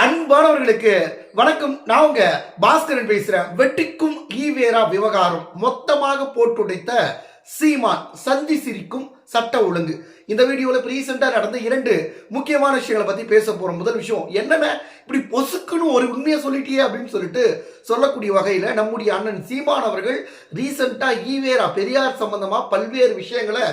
அன்பானவர்களுக்கு வணக்கம். நான் உங்க பாஸ்கரன் பேசுறேன். வெட்டிக்கும் ஈவேரா விவகாரம் மொத்தமாக போட்டுடைத்த சீமான் சந்தி சிரிக்கும் சட்ட ஒழுங்கு. இந்த வீடியோல இப்ப ரீசெண்டா நடந்த இரண்டு முக்கியமான விஷயங்களை பத்தி பேச போறோம். முதல் விஷயம் என்னென்ன இப்படி பொசுக்குன்னு ஒரு உண்மையை சொல்லிட்டியே அப்படின்னு சொல்லிட்டு சொல்லக்கூடிய வகையில நம்முடைய அண்ணன் சீமான் அவர்கள் ரீசெண்டா ஈவேரா பெரியார் சம்பந்தமா பல்வேறு விஷயங்களை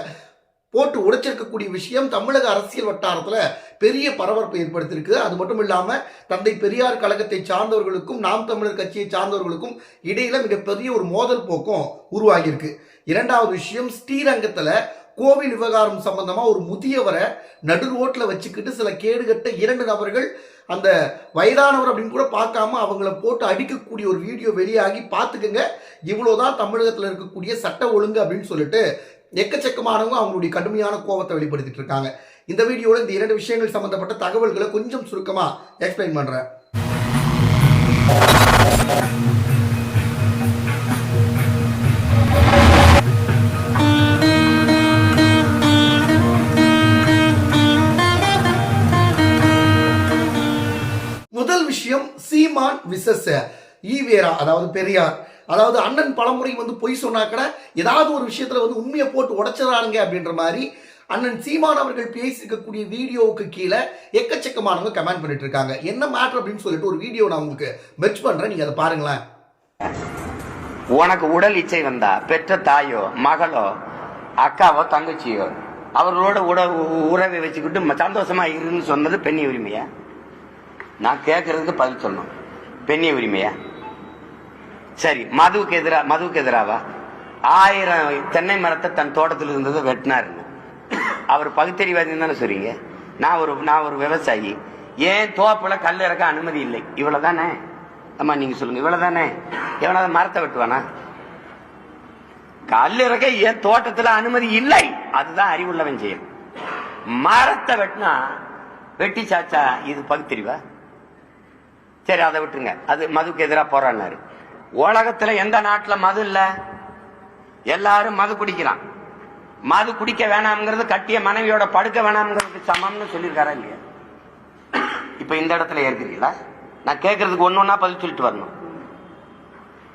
போட்டு உடைச்சிருக்கக்கூடிய விஷயம் தமிழக அரசியல் வட்டாரத்தில் பெரிய பரபரப்பை ஏற்படுத்தியிருக்கு. அது மட்டும் இல்லாமல் தந்தை பெரியார் கழகத்தை சார்ந்தவர்களுக்கும் நாம் தமிழர் கட்சியை சார்ந்தவர்களுக்கும் இடையில மிகப்பெரிய ஒரு மோதல் போக்கும் உருவாகியிருக்கு. இரண்டாவது விஷயம் ஸ்ரீரங்கத்தில் கோவில் விவகாரம் சம்பந்தமா ஒரு முதியவரை நடு ரோட்ல வச்சுக்கிட்டு சில கேடுகட்ட இரண்டு நபர்கள் அந்த வயதானவர் அப்படின்னு கூட பார்க்காம அவங்கள போட்டு அடிக்கக்கூடிய ஒரு வீடியோ வெளியாகி பார்த்துக்குங்க இவ்வளோதான் தமிழகத்தில் இருக்கக்கூடிய சட்ட ஒழுங்கு அப்படின்னு சொல்லிட்டு எக்கச்சக்கமானவங்க அவங்களுடைய கடுமையான கோபத்தை வெளிப்படுத்திட்டு இருக்காங்க. இந்த வீடியோவில் இந்த இரண்டு விஷயங்கள் சம்பந்தப்பட்ட தகவல்களை கொஞ்சம் சுருக்கமா எக்ஸ்பிளைன் பண்றேன். முதல் விஷயம் சீமான் விசஸ் ஈவேரா அதாவது பெரியார். அதாவது அண்ணன் பலமுறை வந்து பொய் சொன்னா கூட ஏதாவது ஒரு விஷயத்துல வந்து உண்மையை போட்டு உடைச்சிடறானுங்க அப்படின்ற மாதிரி அண்ணன் சீமான் அவர்கள் பேசியிருக்கக்கூடிய வீடியோவுக்கு கீழே எக்கச்சக்கமானவங்க கமெண்ட் பண்ணிட்டு இருக்காங்க என்ன மேட்ரு அப்படின்னு சொல்லிட்டு ஒரு வீடியோ நான் உங்களுக்கு மெச் பண்றேன். நீங்க அதை பாருங்களேன். உனக்கு உடல் இச்சை வந்தா பெற்ற தாயோ மகளோ அக்காவோ தங்கச்சியோ அவர்களோட உட உறவை வச்சுக்கிட்டு ம- சந்தோஷமா இருன்னு சொன்னது பெண்ணிய உரிமையா? நான் கேட்கறதுக்கு பதில் சொன்னோம் பெண்ணிய உரிமையா? சரி மதுவுக்கு எதிரா மதுவுக்கு எதிராவா? ஆயிரம் தென்னை மரத்தை தன் தோட்டத்தில் இருந்ததை வெட்டினாருங்க அவர் பகுத்தறிவாதி தானே சொல்றீங்க? நான் ஒரு நான் ஒரு விவசாயி. ஏன் தோப்புல கல் இறக்க அனுமதி இல்லை? இவ்வளவுதானே? அம்மா நீங்க சொல்லுங்க. இவ்வளவுதானே? எவனாவது மரத்தை வெட்டுவானா? கல் இறக்க ஏன் தோட்டத்தில் அனுமதி இல்லை? அதுதான் அறிவுள்ளவன் செய்யும் மரத்தை வெட்டினா வெட்டி சாச்சா இது பகுத்தறிவா? சரி அதை விட்டுருங்க. அது மதுக்கு எதிராக போறான்னாரு உலகத்துல எந்த நாட்டில் மது இல்லை? எல்லாரும் மது குடிக்கிறான் மது குடிக்க வேணாம்ங்கிறது கட்டிய மனைவியோட படுக்க வேணாம்ங்கிறது சமம்னு சொல்லியிருக்காரா இல்லையா? இப்ப இந்த இடத்துல ஏற்கிறீங்களா நான் கேட்கறதுக்கு ஒன்று ஒன்றா பதில் சொல்லிட்டு வரணும்.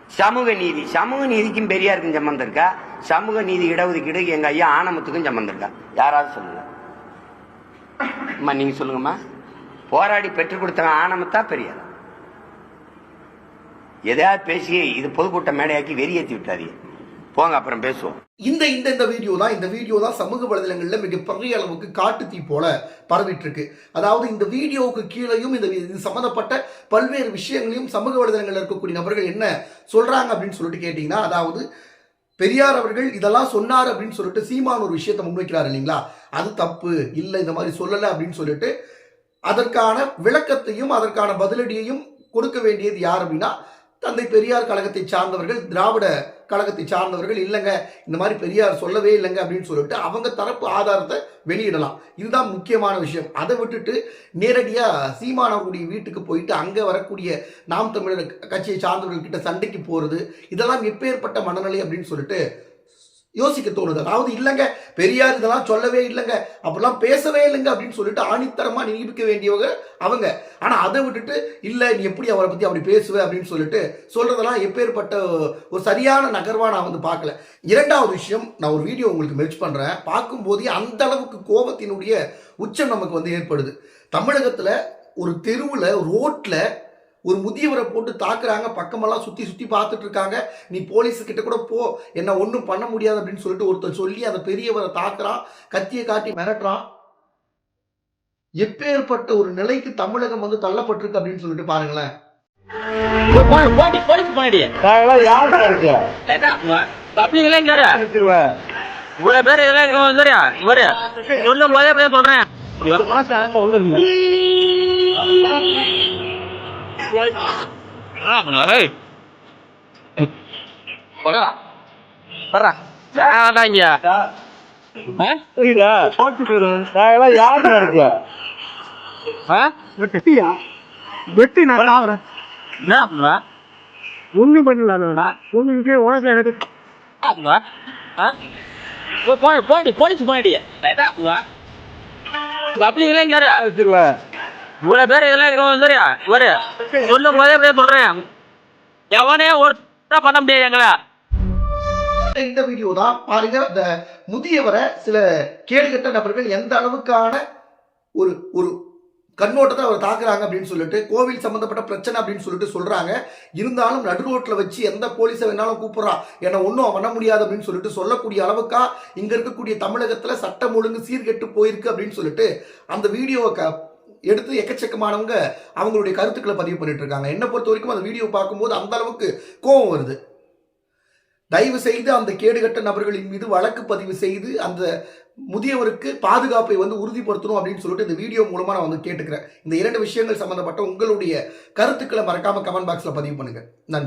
சமூக நீதி சமூக நீதிக்கும் பெரியாருக்கும் சம்மந்தம் இருக்கா? சமூக நீதி இடஒதுக்கீடு எங்க ஐயா ஆனமத்துக்கும் சம்மந்தம் இருக்கா? யாராவது சொல்லுங்க. அம்மா நீங்க சொல்லுங்கம்மா. போராடி பெற்றுக் கொடுத்தவன் ஆனமத்தா பெரியாரா? எதையாவது பேசி இது பொதுக்கூட்ட மேடையாக்கி வெறியேற்றி விட்டாதீங்க. போங்க அப்புறம் பேசுவோம். இந்த இந்த இந்த வீடியோ தான் இந்த வீடியோ தான் சமூக வலைதளங்களில் மிகப்பெரிய அளவுக்கு காட்டு தீ போல பரவிட்டு இருக்கு அதாவது இந்த வீடியோவுக்கு கீழேயும் இந்த இது பல்வேறு விஷயங்களையும் சமூக வலைதளங்களில் இருக்கக்கூடிய நபர்கள் என்ன சொல்றாங்க அப்படின்னு சொல்லிட்டு கேட்டீங்கன்னா அதாவது பெரியார் அவர்கள் இதெல்லாம் சொன்னார் அப்படின்னு சொல்லிட்டு சீமான் ஒரு விஷயத்தை முன்வைக்கிறார் இல்லைங்களா? அது தப்பு இல்லை இந்த மாதிரி சொல்லலை அப்படின்னு சொல்லிட்டு அதற்கான விளக்கத்தையும் அதற்கான பதிலடியையும் கொடுக்க வேண்டியது யார் அப்படின்னா தந்தை பெரியார் கழகத்தை சார்ந்தவர்கள் திராவிட கழகத்தை சார்ந்தவர்கள் இல்லைங்க இந்த மாதிரி பெரியார் சொல்லவே இல்லைங்க அப்படின்னு சொல்லிட்டு அவங்க தரப்பு ஆதாரத்தை வெளியிடலாம். இதுதான் முக்கியமான விஷயம். அதை விட்டுட்டு நேரடியாக சீமானவர்களுடைய வீட்டுக்கு போயிட்டு அங்கே வரக்கூடிய நாம் தமிழர் கட்சியை சார்ந்தவர்கள் கிட்ட சண்டைக்கு போகிறது இதெல்லாம் எப்பேற்பட்ட மனநிலை அப்படின்னு சொல்லிட்டு யோசிக்க தோணுது. அதாவது இல்லைங்க பெரியார் இதெல்லாம் சொல்லவே இல்லைங்க. அப்படிலாம் பேசவே இல்லைங்க அப்படின்னு சொல்லிட்டு ஆணித்தரமாக நிரூபிக்க வேண்டியவங்க அவங்க. ஆனால் அதை விட்டுட்டு இல்லை நீ எப்படி அவரை பற்றி அப்படி பேசுவேன் அப்படின்னு சொல்லிட்டு சொல்கிறதெல்லாம் எப்பேற்பட்ட ஒரு சரியான நகர்வாக நான் வந்து பார்க்கல. இரண்டாவது விஷயம் நான் ஒரு வீடியோ உங்களுக்கு மெர்ச் பண்ணுறேன் பார்க்கும்போதே அந்த அளவுக்கு கோபத்தினுடைய உச்சம் நமக்கு வந்து ஏற்படுது. தமிழகத்தில் ஒரு தெருவில் ரோட்டில் ஒரு முதியவரை போட்டு தாக்குறாங்க பக்கமெல்லாம் சுற்றி சுற்றி பார்த்துட்டு இருக்காங்க நீ போலீஸ் கிட்ட கூட போ என்ன ஒன்றும் பண்ண முடியாது அப்படின்னு சொல்லிட்டு ஒருத்தர் சொல்லி அந்த பெரியவரை தாக்குறான் கத்தியை காட்டி மிரட்டுறான். எப்பேற்பட்ட ஒரு நிலைக்கு தமிழகம் வந்து தள்ளப்பட்டிருக்கு அப்படின்னு சொல்லிட்டு பாருங்களேன். போடி போலீஸ் போனடி அப்படிங்களா இங்க இவ்வளவு பேர் இதெல்லாம் இங்க வந்துறியா இவரு சொல்லும் போதே போய் சொல்றேன் வெட்டி நான் சாவுறேன் ஒண்ணு பண்ணல உங்களுக்கு உனக்கு எனக்கு போடி போலீஸ் போனடி அப்படிங்களா இங்க வச்சிருவேன் இவ்வளவு பேர் இதெல்லாம் இருக்கவங்க சரியா? ஒரு சொல்லும் போதே போய் சொல்றேன். எவனே ஒருத்தா பண்ண முடியாது எங்களை. இந்த வீடியோ தான் பாருங்க இந்த முதியவரை சில கேடுகட்ட நபர்கள் எந்த அளவுக்கான ஒரு ஒரு கண்ணோட்டத்தை அவர் தாக்குறாங்க அப்படின்னு சொல்லிட்டு கோவில் சம்பந்தப்பட்ட பிரச்சனை அப்படின்னு சொல்லிட்டு சொல்றாங்க. இருந்தாலும் நடு ரோட்ல வச்சு எந்த போலீஸை வேணாலும் கூப்பிடுறான் என்ன ஒன்றும் பண்ண முடியாது அப்படின்னு சொல்லிட்டு சொல்லக்கூடிய அளவுக்கா இங்க இருக்கக்கூடிய தமிழகத்துல சட்டம் ஒழுங்கு சீர்கெட்டு போயிருக்கு அப்படின்னு சொல்லிட்டு அந்த வீடியோவை க எடுத்து எக்கச்சக்கமானவங்க அவங்களுடைய கருத்துக்களை பதிவு பண்ணிட்டு இருக்காங்க என்னை பொறுத்த வரைக்கும் அந்த வீடியோ பார்க்கும்போது அந்த அளவுக்கு கோபம் வருது. தயவு செய்து அந்த கேடுகட்ட நபர்களின் மீது வழக்கு பதிவு செய்து அந்த முதியவருக்கு பாதுகாப்பை வந்து உறுதிப்படுத்தணும் அப்படின்னு சொல்லிட்டு இந்த வீடியோ மூலமா நான் வந்து கேட்டுக்கிறேன். இந்த இரண்டு விஷயங்கள் சம்பந்தப்பட்ட உங்களுடைய கருத்துக்களை மறக்காம கமெண்ட் பாக்ஸ்ல பதிவு பண்ணுங்க. நன்றி.